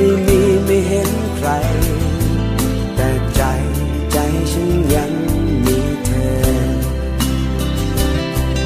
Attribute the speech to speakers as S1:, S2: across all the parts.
S1: มีไม่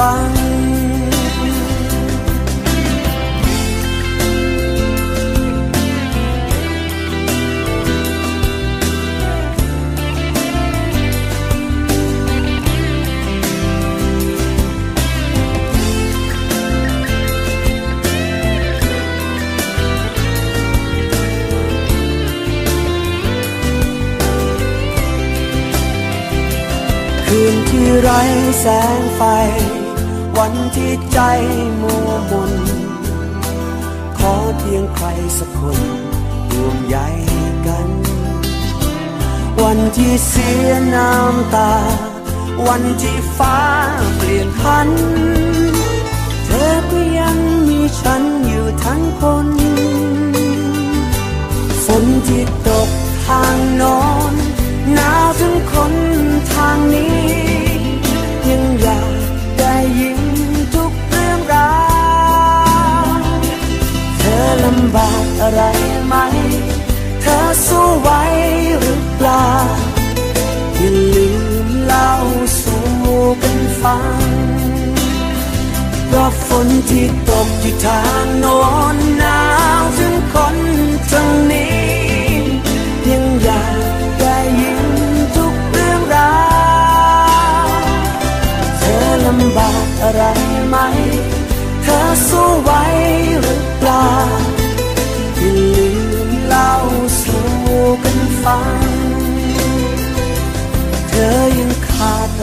S1: ฟัง คืนที่ไร้แสงไฟ วันที่ใจมัวมนขอเพียงใครสักคนร่วมใยกัน วันที่เสียน้ำตา วันที่ฟ้าเปลี่ยนพัน เธอก็ยังมีฉันอยู่ทั้ง อะไรไหม เธอสู้ไหวหรือเปล่า อย่าลืมเล่าสู่กันฟังเพราะฝนที่ตกที่ทางโน้นหนาวถึงคนทางนี้ ยังอยากได้ยินทุกเรื่องราวเธอลำบากอะไรไหม เธอสู้ไหวหรือเปล่าอย่า